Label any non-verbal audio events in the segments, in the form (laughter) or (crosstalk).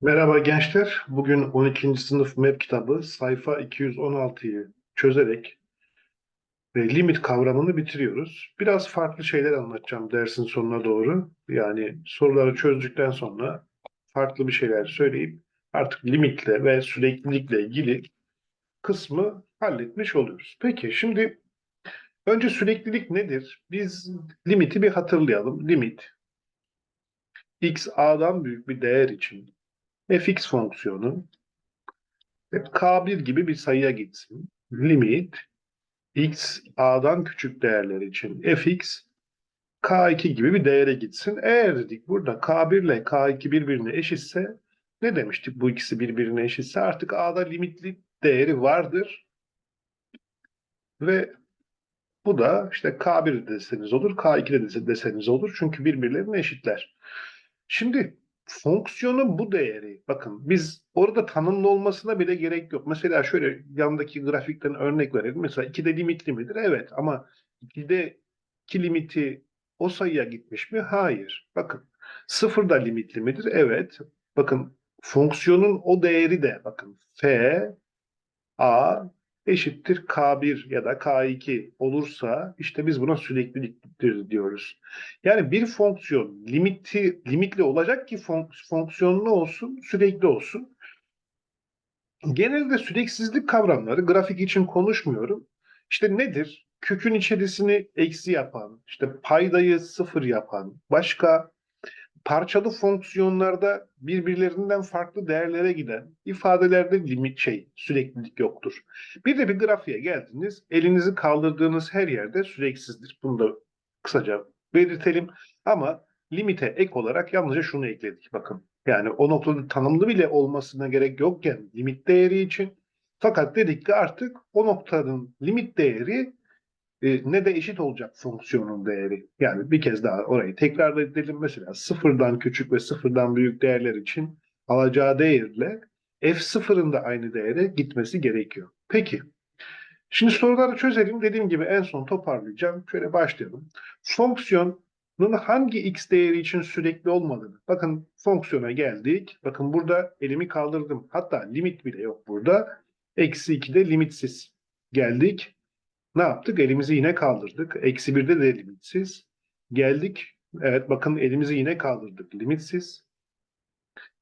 Merhaba gençler. Bugün 12. sınıf MEP kitabı sayfa 216'yı çözerek e, limit kavramını bitiriyoruz. Biraz farklı şeyler anlatacağım dersin sonuna doğru. Yani soruları çözdükten sonra farklı bir şeyler söyleyip artık limitle ve süreklilikle ilgili kısmı halletmiş oluyoruz. Peki şimdi önce süreklilik nedir? Biz limiti bir hatırlayalım. Limit x a'dan büyük bir değer için fx fonksiyonu k1 gibi bir sayıya gitsin. Limit x a'dan küçük değerler için fx k2 gibi bir değere gitsin. Eğer dedik burada k1 ile k2 birbirine eşitse ne demiştik bu ikisi birbirine eşitse artık a'da limitli değeri vardır. Ve bu da işte k1 deseniz olur, k2 de deseniz olur. Çünkü birbirlerine eşitler. Şimdi fonksiyonun bu değeri, bakın biz orada tanımlı olmasına bile gerek yok. Mesela şöyle yandaki grafikten örnek verelim. Mesela 2'de limitli midir? Evet ama 2'de 2 limiti o sayıya gitmiş mi? Hayır. Bakın sıfırda limitli midir? Evet. Bakın fonksiyonun o değeri de bakın f a eşittir K1 ya da K2 olursa işte biz buna sürekliliktir diyoruz. Yani bir fonksiyon limiti limitli olacak ki fonksiyonlu olsun, sürekli olsun. Genelde süreksizlik kavramları grafik için konuşmuyorum. İşte nedir? Kökün içerisini eksi yapan, işte paydayı sıfır yapan, başka parçalı fonksiyonlarda birbirlerinden farklı değerlere giden ifadelerde limit şey süreklilik yoktur. Bir de bir grafiğe geldiniz. Elinizi kaldırdığınız her yerde süreksizdir. Bunu da kısaca belirtelim. Ama limite ek olarak yalnızca şunu ekledik. Bakın yani o noktada tanımlı bile olmasına gerek yokken limit değeri için fakat dedik ki artık o noktanın limit değeri e, ne de eşit olacak fonksiyonun değeri. Yani bir kez daha orayı tekrar edelim. Mesela sıfırdan küçük ve sıfırdan büyük değerler için alacağı değerle f0'ın da aynı değere gitmesi gerekiyor. Peki. Şimdi soruları çözelim. Dediğim gibi en son toparlayacağım. Şöyle başlayalım. Fonksiyonun hangi x değeri için sürekli olmadığını. Bakın fonksiyona geldik. Bakın burada elimi kaldırdım. Hatta limit bile yok burada. Eksi 2'de limitsiz. Geldik ne yaptık? Elimizi yine kaldırdık. Eksi birde de limitsiz. Geldik. Evet bakın elimizi yine kaldırdık. Limitsiz.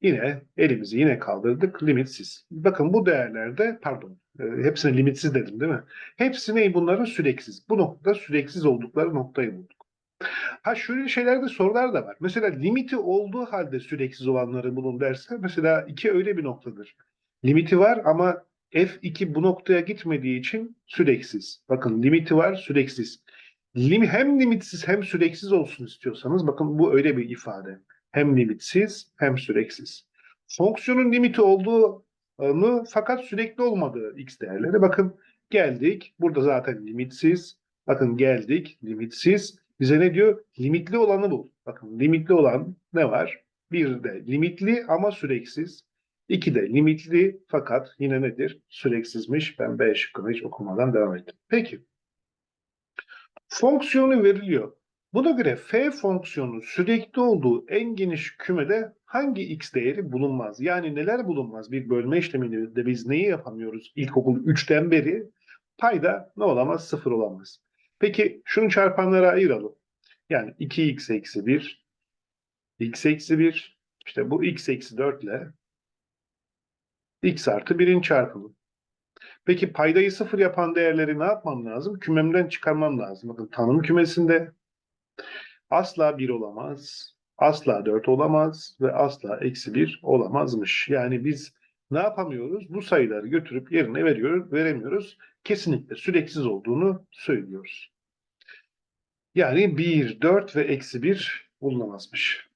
Yine elimizi yine kaldırdık. Limitsiz. Bakın bu değerlerde pardon e, hepsine limitsiz dedim değil mi? Hepsi ne bunların süreksiz. Bu noktada süreksiz oldukları noktayı bulduk. Ha şöyle şeylerde sorular da var. Mesela limiti olduğu halde süreksiz olanları bulun derse mesela iki öyle bir noktadır. Limiti var ama F2 bu noktaya gitmediği için süreksiz. Bakın limiti var süreksiz. Lim hem limitsiz hem süreksiz olsun istiyorsanız bakın bu öyle bir ifade. Hem limitsiz hem süreksiz. Fonksiyonun limiti olduğunu fakat sürekli olmadığı x değerleri. Bakın geldik. Burada zaten limitsiz. Bakın geldik limitsiz. Bize ne diyor? Limitli olanı bul. Bakın limitli olan ne var? Bir de limitli ama süreksiz. 2 de limitli fakat yine nedir? Süreksizmiş. Ben B şıkkını hiç okumadan devam ettim. Peki. Fonksiyonu veriliyor. Buna göre f fonksiyonu sürekli olduğu en geniş kümede hangi x değeri bulunmaz? Yani neler bulunmaz? Bir bölme işleminde biz neyi yapamıyoruz? İlkokul 3'ten beri payda ne olamaz? Sıfır olamaz. Peki şunu çarpanlara ayıralım. Yani 2x eksi 1, x eksi 1, işte bu x eksi 4 ile x artı 1'in çarpımı. Peki paydayı sıfır yapan değerleri ne yapmam lazım? Kümemden çıkarmam lazım. Bakın tanım kümesinde asla 1 olamaz, asla 4 olamaz ve asla eksi 1 olamazmış. Yani biz ne yapamıyoruz? Bu sayıları götürüp yerine veriyoruz, veremiyoruz. Kesinlikle süreksiz olduğunu söylüyoruz. Yani 1, 4 ve eksi 1 bulunamazmış.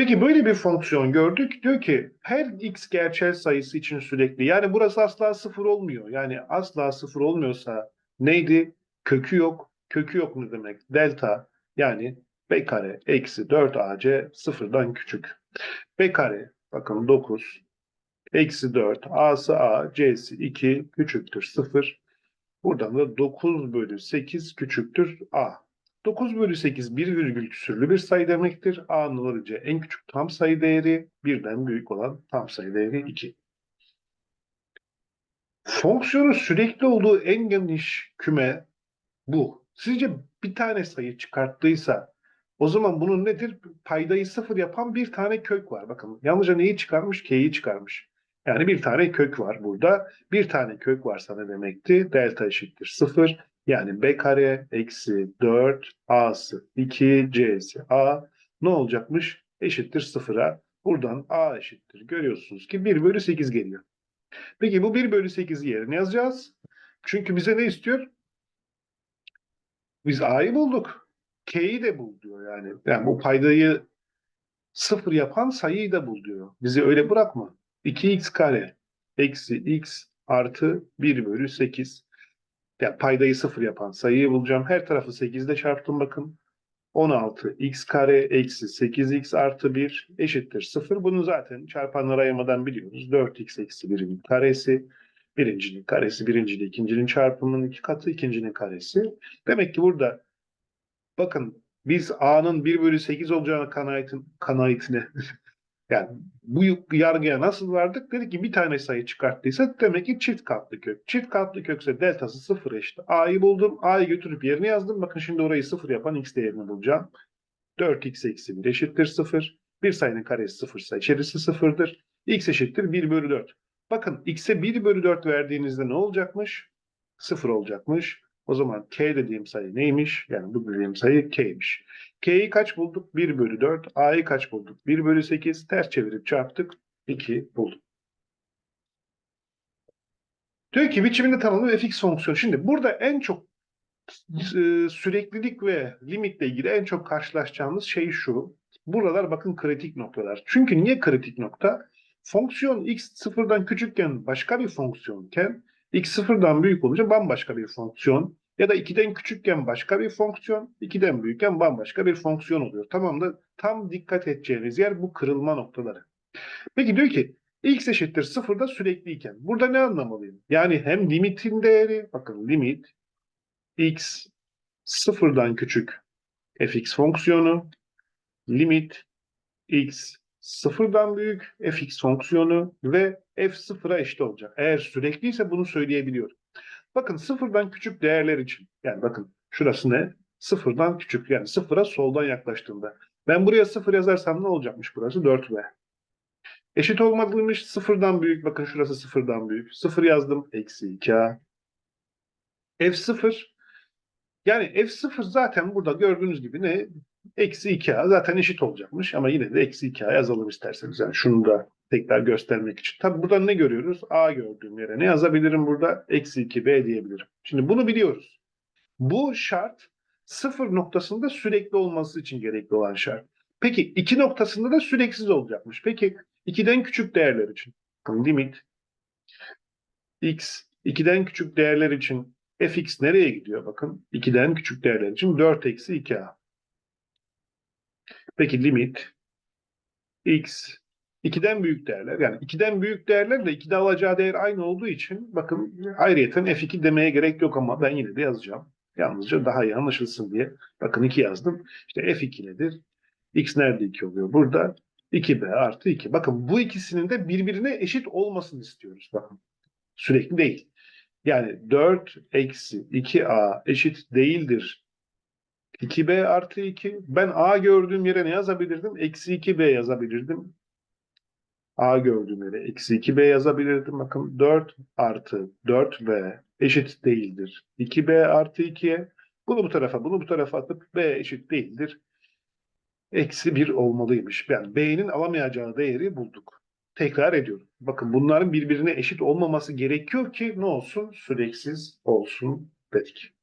Peki böyle bir fonksiyon gördük. Diyor ki her x gerçel sayısı için sürekli. Yani burası asla sıfır olmuyor. Yani asla sıfır olmuyorsa neydi? Kökü yok. Kökü yok ne demek? Delta yani b kare eksi 4ac sıfırdan küçük. b kare bakın 9 eksi 4 a'sı a c'si 2 küçüktür 0. Buradan da 9 bölü 8 küçüktür a. 9 bölü 8 bir virgül küsürlü bir sayı demektir. A'nın alabileceği en küçük tam sayı değeri birden büyük olan tam sayı değeri 2. Fonksiyonun sürekli olduğu en geniş küme bu. Sizce bir tane sayı çıkarttıysa o zaman bunun nedir? Paydayı sıfır yapan bir tane kök var. Bakın yalnızca neyi çıkarmış? K'yi çıkarmış. Yani bir tane kök var burada. Bir tane kök varsa ne demekti? Delta eşittir sıfır. Yani b kare eksi 4 a'sı 2 c'si a ne olacakmış? Eşittir sıfıra. Buradan a eşittir. Görüyorsunuz ki 1 bölü 8 geliyor. Peki bu 1 bölü 8'i yerine yazacağız. Çünkü bize ne istiyor? Biz a'yı bulduk. K'yi de bul diyor yani. Yani bu paydayı sıfır yapan sayıyı da bul diyor. Bizi öyle bırakma. 2x kare eksi x artı 1 bölü 8. Yani paydayı sıfır yapan sayıyı bulacağım. Her tarafı 8 ile çarptım bakın. 16 x kare eksi 8x artı 1 eşittir 0. Bunu zaten çarpanlara ayırmadan biliyoruz. 4x eksi 1'in karesi. Birincinin karesi, birinciyle ikincinin çarpımının iki katı, ikincinin karesi. Demek ki burada bakın biz a'nın 1 bölü 8 olacağına kanaatin, kanaatine (laughs) yani bu yargıya nasıl vardık? Dedik ki bir tane sayı çıkarttıysa demek ki çift katlı kök. Çift katlı kökse deltası sıfır eşit. A'yı buldum. A'yı götürüp yerine yazdım. Bakın şimdi orayı sıfır yapan x değerini bulacağım. 4x eksi 1 eşittir 0. Bir sayının karesi sıfırsa içerisi sıfırdır. x eşittir 1 bölü 4. Bakın x'e 1 bölü 4 verdiğinizde ne olacakmış? 0 olacakmış. O zaman k dediğim sayı neymiş? Yani bu dediğim sayı k'ymiş. K'yi kaç bulduk? 1 bölü 4. A'yı kaç bulduk? 1 bölü 8. Ters çevirip çarptık. 2 bulduk. Diyor ki biçiminde tanımlı fx fonksiyonu. Şimdi burada en çok e, süreklilik ve limitle ilgili en çok karşılaşacağımız şey şu. Buralar bakın kritik noktalar. Çünkü niye kritik nokta? Fonksiyon x sıfırdan küçükken başka bir fonksiyonken x sıfırdan büyük olunca bambaşka bir fonksiyon. Ya da 2'den küçükken başka bir fonksiyon, 2'den büyükken bambaşka bir fonksiyon oluyor. Tamam da tam dikkat edeceğiniz yer bu kırılma noktaları. Peki diyor ki x eşittir sıfırda sürekliyken. Burada ne anlamalıyım? Yani hem limitin değeri, bakın limit x sıfırdan küçük fx fonksiyonu, limit x sıfırdan büyük fx fonksiyonu ve f sıfıra eşit olacak. Eğer sürekliyse bunu söyleyebiliyorum. Bakın sıfırdan küçük değerler için. Yani bakın şurası ne? Sıfırdan küçük. Yani sıfıra soldan yaklaştığında. Ben buraya sıfır yazarsam ne olacakmış burası? 4v. Eşit olmadıymış. Sıfırdan büyük. Bakın şurası sıfırdan büyük. Sıfır yazdım. Eksi 2a. F0 yani F0 zaten burada gördüğünüz gibi ne? Eksi 2a zaten eşit olacakmış ama yine de eksi 2a yazalım isterseniz. Yani şunu da tekrar göstermek için. Tabi burada ne görüyoruz? A gördüğüm yere ne yazabilirim burada? Eksi 2b diyebilirim. Şimdi bunu biliyoruz. Bu şart sıfır noktasında sürekli olması için gerekli olan şart. Peki iki noktasında da süreksiz olacakmış. Peki 2'den küçük değerler için limit x 2'den küçük değerler için fx nereye gidiyor? Bakın 2'den küçük değerler için 4 eksi 2a. Peki limit x 2'den büyük değerler yani 2'den büyük değerler de 2'de alacağı değer aynı olduğu için bakın ayrıyeten f2 demeye gerek yok ama ben yine de yazacağım. Yalnızca daha iyi anlaşılsın diye. Bakın 2 yazdım. İşte f2 nedir? x nerede 2 oluyor? Burada 2b artı 2. Bakın bu ikisinin de birbirine eşit olmasını istiyoruz. Bakın sürekli değil. Yani 4 eksi 2a eşit değildir 2b artı 2. Ben a gördüğüm yere ne yazabilirdim? Eksi 2b yazabilirdim. A gördüğüm eksi 2b yazabilirdim. Bakın 4 artı 4b eşit değildir. 2b artı 2'ye bunu bu tarafa bunu bu tarafa atıp b eşit değildir. Eksi 1 olmalıymış. Yani b'nin alamayacağı değeri bulduk. Tekrar ediyorum. Bakın bunların birbirine eşit olmaması gerekiyor ki ne olsun? Süreksiz olsun dedik.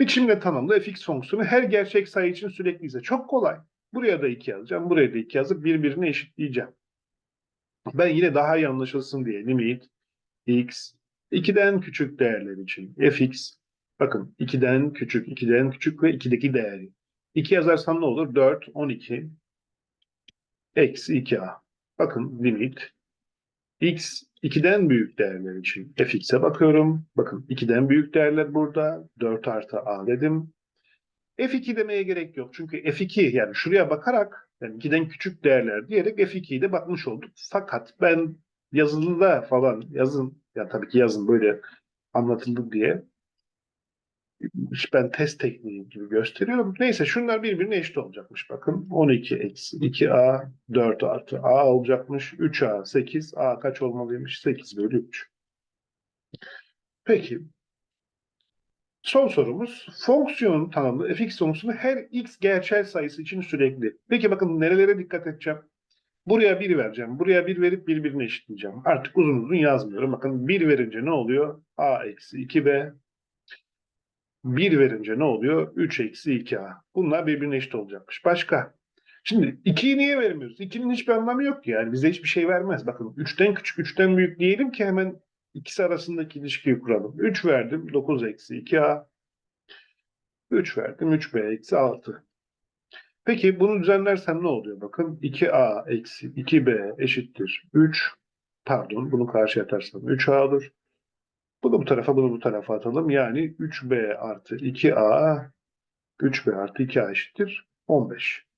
Biçimle tanımlı fx fonksiyonu her gerçek sayı için sürekliyse çok kolay. Buraya da 2 yazacağım. Buraya da 2 yazıp birbirine eşitleyeceğim. Ben yine daha iyi anlaşılsın diye limit x 2'den küçük değerler için fx bakın 2'den küçük, 2'den küçük ve 2'deki değeri. 2 yazarsam ne olur? 4, 12 eksi 2a. Bakın limit x 2'den büyük değerler için fx'e bakıyorum. Bakın 2'den büyük değerler burada. 4 artı a dedim. F2 demeye gerek yok. Çünkü F2 yani şuraya bakarak yani 2'den küçük değerler diyerek F2'yi de bakmış olduk. Fakat ben yazılıda falan yazın ya tabii ki yazın böyle anlatıldı diye ben test tekniği gibi gösteriyorum. Neyse şunlar birbirine eşit olacakmış. Bakın 12 eksi 2a 4 artı a olacakmış. 3a 8 a kaç olmalıymış? 8 bölü 3. Peki Son sorumuz fonksiyonun tanımlı fx fonksiyonu her x gerçel sayısı için sürekli. Peki bakın nerelere dikkat edeceğim? Buraya 1 vereceğim. Buraya 1 verip birbirine eşitleyeceğim. Artık uzun uzun yazmıyorum. Bakın 1 verince ne oluyor? a eksi 2b. 1 verince ne oluyor? 3 eksi 2a. Bunlar birbirine eşit olacakmış. Başka? Şimdi 2'yi niye vermiyoruz? 2'nin hiçbir anlamı yok ki yani. Bize hiçbir şey vermez. Bakın 3'ten küçük 3'ten büyük diyelim ki hemen İkisi arasındaki ilişkiyi kuralım. 3 verdim 9 eksi 2a. 3 verdim 3b eksi 6. Peki bunu düzenlersem ne oluyor? Bakın 2a eksi 2b eşittir 3. Pardon bunu karşıya atarsam 3a olur. Bunu bu tarafa bunu bu tarafa atalım. Yani 3b artı 2a 3b artı 2a eşittir 15.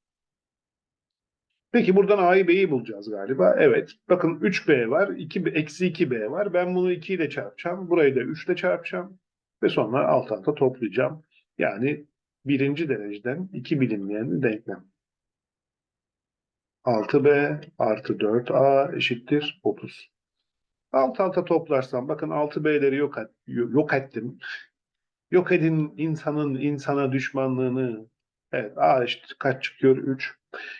Peki buradan A'yı B'yi bulacağız galiba. Evet. Bakın 3B var. 2, eksi 2B var. Ben bunu 2 ile çarpacağım. Burayı da 3 ile çarpacağım. Ve sonra alt alta toplayacağım. Yani birinci dereceden iki bilinmeyen denklem. 6B artı 4A eşittir 30. Alt alta toplarsam bakın 6B'leri yok, yok ettim. Yok edin insanın insana düşmanlığını. Evet A eşittir kaç çıkıyor? 3.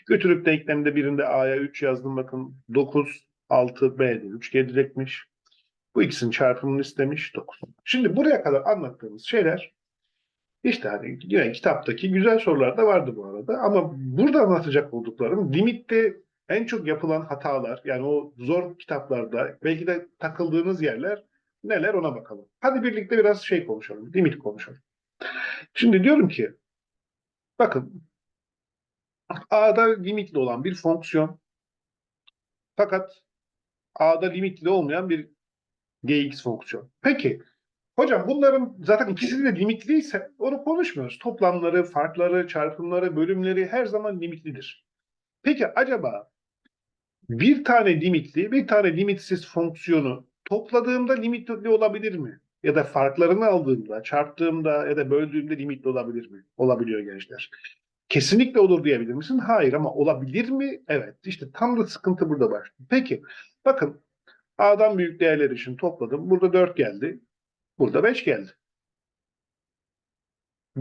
Götürüp denklemde birinde A'ya 3 yazdım. Bakın 9, 6, B'de 3 gelecekmiş. Bu ikisinin çarpımını istemiş 9. Şimdi buraya kadar anlattığımız şeyler işte hani yine kitaptaki güzel sorular da vardı bu arada. Ama burada anlatacak olduklarım limitte en çok yapılan hatalar yani o zor kitaplarda belki de takıldığınız yerler neler ona bakalım. Hadi birlikte biraz şey konuşalım. Limit konuşalım. Şimdi diyorum ki bakın A'da limitli olan bir fonksiyon fakat A'da limitli olmayan bir gx fonksiyon. Peki hocam bunların zaten ikisi de limitliyse onu konuşmuyoruz. Toplamları, farkları, çarpımları, bölümleri her zaman limitlidir. Peki acaba bir tane limitli, bir tane limitsiz fonksiyonu topladığımda limitli olabilir mi? Ya da farklarını aldığımda, çarptığımda ya da böldüğümde limitli olabilir mi? Olabiliyor gençler. Kesinlikle olur diyebilir misin? Hayır ama olabilir mi? Evet. İşte tam da sıkıntı burada var. Peki bakın A'dan büyük değerler için topladım. Burada 4 geldi. Burada 5 geldi.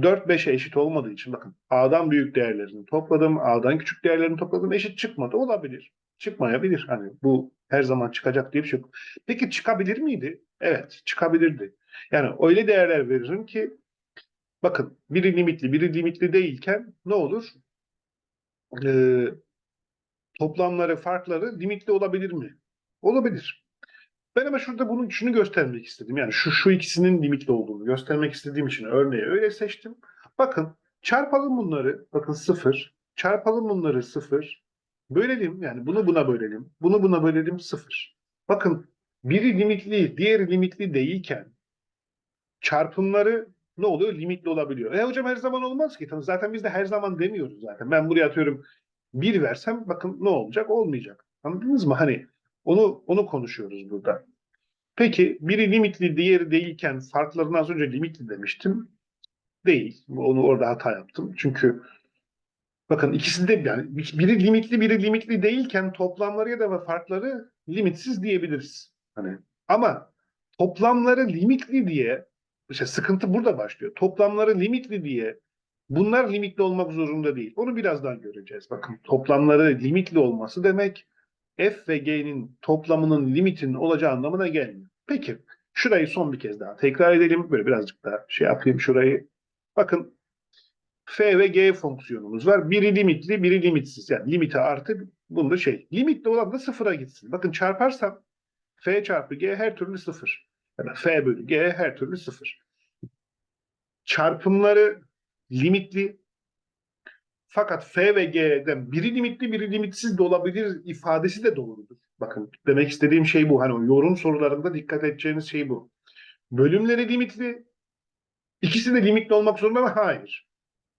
4 5'e eşit olmadığı için bakın A'dan büyük değerlerini topladım. A'dan küçük değerlerini topladım. Eşit çıkmadı. Olabilir. Çıkmayabilir. Hani bu her zaman çıkacak diye bir şey yok. Peki çıkabilir miydi? Evet çıkabilirdi. Yani öyle değerler veririm ki Bakın biri limitli, biri limitli değilken ne olur? Ee, toplamları, farkları limitli olabilir mi? Olabilir. Ben ama şurada bunun şunu göstermek istedim. Yani şu şu ikisinin limitli olduğunu göstermek istediğim için örneği öyle seçtim. Bakın çarpalım bunları. Bakın sıfır. Çarpalım bunları sıfır. Bölelim yani bunu buna bölelim. Bunu buna bölelim sıfır. Bakın biri limitli, diğeri limitli değilken çarpımları ne oluyor? Limitli olabiliyor. E hocam her zaman olmaz ki. Zaten biz de her zaman demiyoruz zaten. Ben buraya atıyorum bir versem bakın ne olacak? Olmayacak. Anladınız mı? Hani onu onu konuşuyoruz burada. Peki biri limitli diğeri değilken farklarını az önce limitli demiştim. Değil. Onu orada hata yaptım. Çünkü bakın ikisi de yani biri limitli biri limitli değilken toplamları ya da farkları limitsiz diyebiliriz. Hani ama toplamları limitli diye işte sıkıntı burada başlıyor. Toplamları limitli diye bunlar limitli olmak zorunda değil. Onu birazdan göreceğiz. Bakın toplamları limitli olması demek f ve g'nin toplamının limitin olacağı anlamına gelmiyor. Peki şurayı son bir kez daha tekrar edelim. Böyle birazcık daha şey yapayım şurayı. Bakın f ve g fonksiyonumuz var. Biri limitli, biri limitsiz. Yani limite artı bunda şey. Limitli olan da sıfıra gitsin. Bakın çarparsam f çarpı g her türlü sıfır. Yani f bölü g her türlü sıfır. Çarpımları limitli fakat f ve g'den biri limitli biri limitsiz de olabilir ifadesi de doğrudur. Bakın demek istediğim şey bu. Hani o yorum sorularında dikkat edeceğiniz şey bu. Bölümleri limitli. İkisi de limitli olmak zorunda mı? Hayır.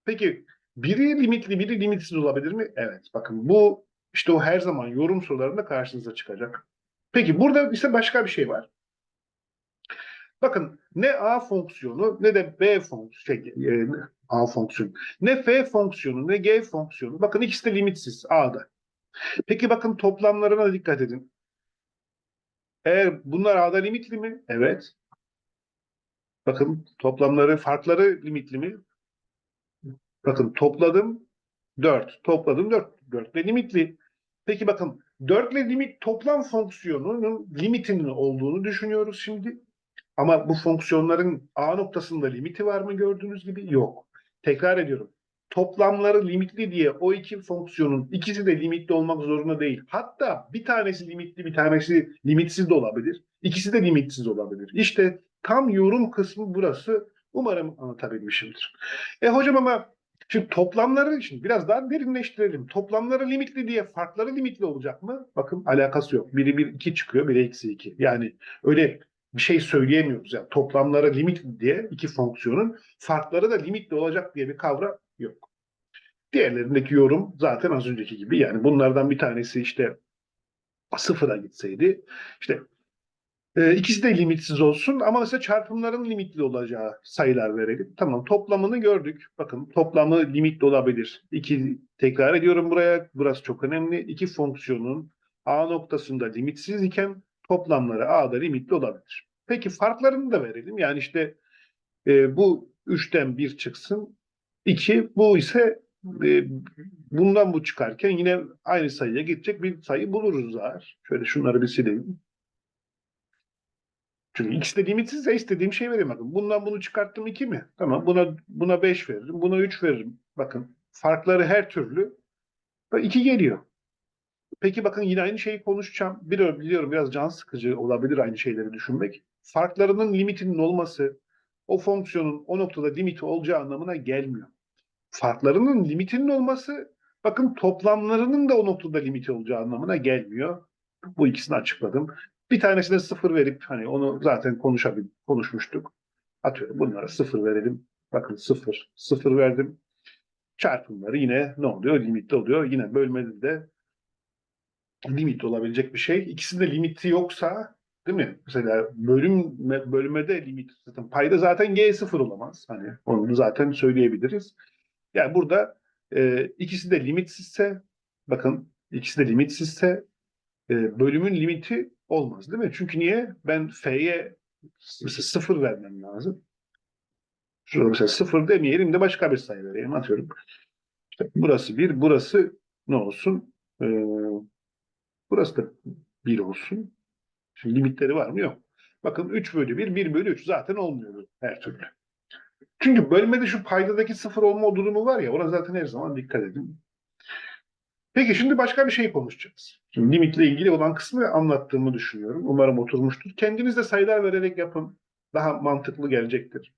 Peki biri limitli, biri limitsiz olabilir mi? Evet. Bakın bu işte o her zaman yorum sorularında karşınıza çıkacak. Peki burada ise başka bir şey var. Bakın ne A fonksiyonu ne de B fonksiyonu, şey, e, A fonksiyonu, ne F fonksiyonu ne G fonksiyonu. Bakın ikisi de limitsiz A'da. Peki bakın toplamlarına dikkat edin. Eğer bunlar A'da limitli mi? Evet. Bakın toplamları, farkları limitli mi? Bakın topladım 4. Topladım 4. 4 de limitli. Peki bakın 4 ile limit toplam fonksiyonunun limitinin olduğunu düşünüyoruz şimdi. Ama bu fonksiyonların A noktasında limiti var mı gördüğünüz gibi? Yok. Tekrar ediyorum. Toplamları limitli diye o iki fonksiyonun ikisi de limitli olmak zorunda değil. Hatta bir tanesi limitli bir tanesi limitsiz de olabilir. İkisi de limitsiz olabilir. İşte tam yorum kısmı burası. Umarım anlatabilmişimdir. E hocam ama şimdi toplamları şimdi biraz daha derinleştirelim. Toplamları limitli diye farkları limitli olacak mı? Bakın alakası yok. Biri bir iki çıkıyor, biri eksi iki. Yani öyle bir şey söyleyemiyoruz. Yani toplamları limitli diye iki fonksiyonun farkları da limitli olacak diye bir kavram yok. Diğerlerindeki yorum zaten az önceki gibi. Yani bunlardan bir tanesi işte sıfıra gitseydi işte e, ikisi de limitsiz olsun ama mesela çarpımların limitli olacağı sayılar verelim. Tamam toplamını gördük. Bakın toplamı limitli olabilir. İki tekrar ediyorum buraya. Burası çok önemli. İki fonksiyonun A noktasında limitsiz iken toplamları A'da limitli olabilir. Peki farklarını da verelim. Yani işte e, bu 3'ten 1 çıksın. 2 bu ise e, bundan bu çıkarken yine aynı sayıya gidecek bir sayı buluruz zar. Şöyle şunları bir sileyim. Çünkü ikisi de limitsizse istediğim şey. Bakın bundan bunu çıkarttım 2 mi? Tamam buna buna 5 veririm. Buna 3 veririm. Bakın farkları her türlü 2 geliyor. Peki bakın yine aynı şeyi konuşacağım. Biliyorum, biliyorum biraz can sıkıcı olabilir aynı şeyleri düşünmek. Farklarının limitinin olması o fonksiyonun o noktada limiti olacağı anlamına gelmiyor. Farklarının limitinin olması bakın toplamlarının da o noktada limiti olacağı anlamına gelmiyor. Bu ikisini açıkladım. Bir tanesine sıfır verip hani onu zaten konuşabil konuşmuştuk. Atıyorum bunlara sıfır verelim. Bakın sıfır. Sıfır verdim. Çarpımları yine ne oluyor? Limitli oluyor. Yine bölmede de limit olabilecek bir şey. İkisinde limiti yoksa değil mi? Mesela bölüm bölmede limit zaten payda zaten g sıfır olamaz. Hani onu zaten söyleyebiliriz. Yani burada e, ikisi de limitsizse bakın ikisi de limitsizse e, bölümün limiti olmaz değil mi? Çünkü niye? Ben f'ye mesela sıfır vermem lazım. Şurada mesela sıfır demeyelim de başka bir sayı vereyim. Atıyorum. Burası bir, burası ne olsun? Ee, burası da bir olsun. Şimdi limitleri var mı? Yok. Bakın 3 bölü 1, 1 bölü 3 zaten olmuyor her türlü. Çünkü bölmede şu paydadaki sıfır olma durumu var ya ona zaten her zaman dikkat edin. Peki şimdi başka bir şey konuşacağız. Şimdi limitle ilgili olan kısmı anlattığımı düşünüyorum. Umarım oturmuştur. Kendiniz de sayılar vererek yapın. Daha mantıklı gelecektir.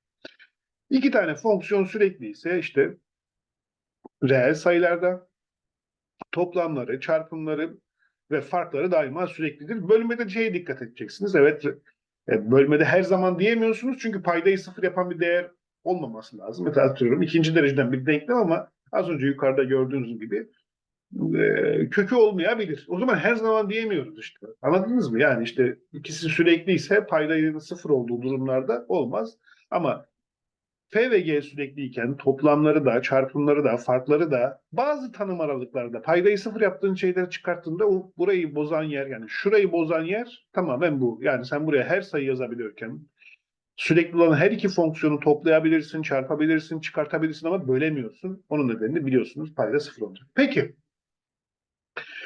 İki tane fonksiyon sürekli ise işte reel sayılarda toplamları, çarpımları ve farkları daima süreklidir. Bölmede şeye dikkat edeceksiniz. Evet e, bölmede her zaman diyemiyorsunuz çünkü paydayı sıfır yapan bir değer olmaması lazım. Mesela atıyorum ikinci dereceden bir denklem ama az önce yukarıda gördüğünüz gibi kökü olmayabilir. O zaman her zaman diyemiyoruz işte. Anladınız mı? Yani işte ikisi sürekli ise paydayın sıfır olduğu durumlarda olmaz. Ama F ve G sürekliyken toplamları da, çarpımları da, farkları da bazı tanım aralıklarda paydayı sıfır yaptığın şeyleri çıkarttığında o burayı bozan yer yani şurayı bozan yer tamamen bu. Yani sen buraya her sayı yazabiliyorken sürekli olan her iki fonksiyonu toplayabilirsin, çarpabilirsin, çıkartabilirsin ama bölemiyorsun. Onun nedenini biliyorsunuz payda sıfır olacak. Peki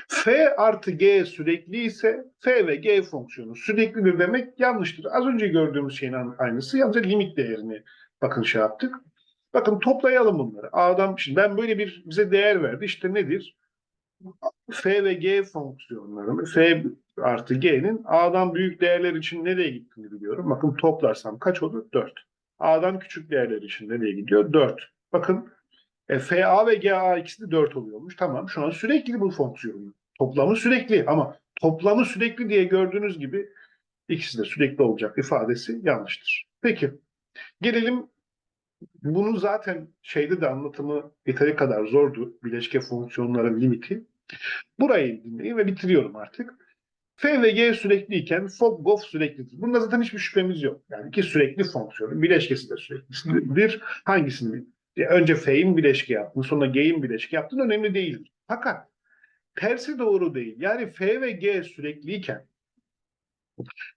F artı G sürekli ise F ve G fonksiyonu süreklidir demek yanlıştır. Az önce gördüğümüz şeyin aynısı yalnızca limit değerini bakın şey yaptık. Bakın toplayalım bunları. A'dan şimdi ben böyle bir bize değer verdi. İşte nedir? F ve G fonksiyonları F artı G'nin A'dan büyük değerler için nereye gittiğini biliyorum. Bakın toplarsam kaç olur? 4. A'dan küçük değerler için nereye gidiyor? 4. Bakın e, FA ve GA ikisi de 4 oluyormuş. Tamam şu an sürekli bu fonksiyonu. Toplamı sürekli ama toplamı sürekli diye gördüğünüz gibi ikisi de sürekli olacak ifadesi yanlıştır. Peki gelelim Bunu zaten şeyde de anlatımı yeteri kadar zordu. Bileşke fonksiyonların limiti. Burayı dinleyin ve bitiriyorum artık. F ve G sürekliyken fog gof süreklidir. Bunda zaten hiçbir şüphemiz yok. Yani iki sürekli fonksiyonun bileşkesi de süreklidir. Hangisini önce F'in bileşke yaptın, sonra G'in bileşke yaptın önemli değil. Fakat tersi doğru değil. Yani F ve G sürekliyken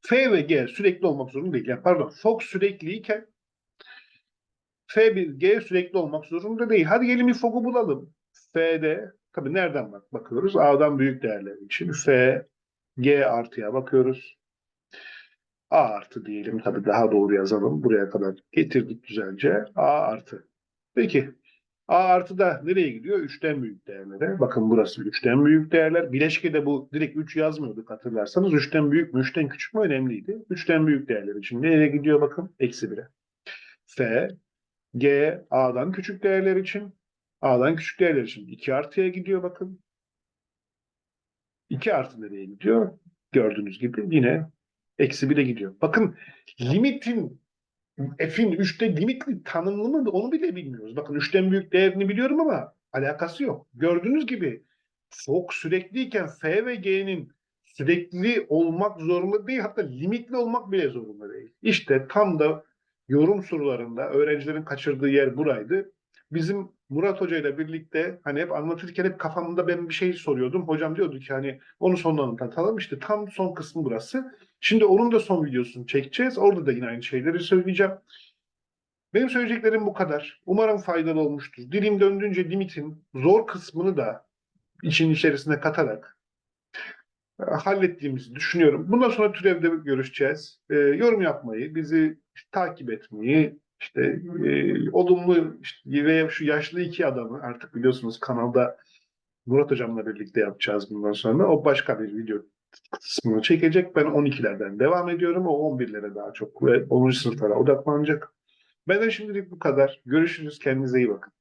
F ve G sürekli olmak zorunda değil. Yani pardon, fog sürekliyken F1, G sürekli olmak zorunda değil. Hadi gelin bir fog'u bulalım. F'de, tabii nereden bak bakıyoruz? A'dan büyük değerler için. F, G artıya bakıyoruz. A artı diyelim tabii daha doğru yazalım. Buraya kadar getirdik güzelce. A artı. Peki. A artı da nereye gidiyor? 3'ten büyük değerlere. Bakın burası 3'ten büyük değerler. Bileşkede bu direkt 3 yazmıyorduk hatırlarsanız. 3'ten büyük mü 3'ten küçük mü önemliydi. 3'ten büyük değerler için nereye gidiyor bakın? Eksi 1'e. F, G, A'dan küçük değerler için. A'dan küçük değerler için 2 artıya gidiyor bakın. 2 artı nereye gidiyor? Gördüğünüz gibi yine eksi 1'e gidiyor. Bakın limitin f'in 3'te limitli tanımlı mı onu bile bilmiyoruz. Bakın 3'ten büyük değerini biliyorum ama alakası yok. Gördüğünüz gibi fok sürekliyken f ve g'nin sürekli olmak zorunda değil hatta limitli olmak bile zorunda değil. İşte tam da yorum sorularında öğrencilerin kaçırdığı yer buraydı. Bizim Murat Hoca ile birlikte hani hep anlatırken hep kafamda ben bir şey soruyordum. Hocam diyordu ki hani onu sondan anlatalım. İşte tam son kısmı burası. Şimdi onun da son videosunu çekeceğiz. Orada da yine aynı şeyleri söyleyeceğim. Benim söyleyeceklerim bu kadar. Umarım faydalı olmuştur. Dilim döndüğünce limitin zor kısmını da için içerisine katarak e, hallettiğimizi düşünüyorum. Bundan sonra türevde görüşeceğiz. E, yorum yapmayı, bizi takip etmeyi, işte e, olumlu işte, ve şu yaşlı iki adamı artık biliyorsunuz kanalda Murat Hocam'la birlikte yapacağız bundan sonra. O başka bir video kısmını çekecek. Ben 12'lerden devam ediyorum. O 11'lere daha çok ve 10. sınıflara odaklanacak. Benden şimdilik bu kadar. Görüşürüz. Kendinize iyi bakın.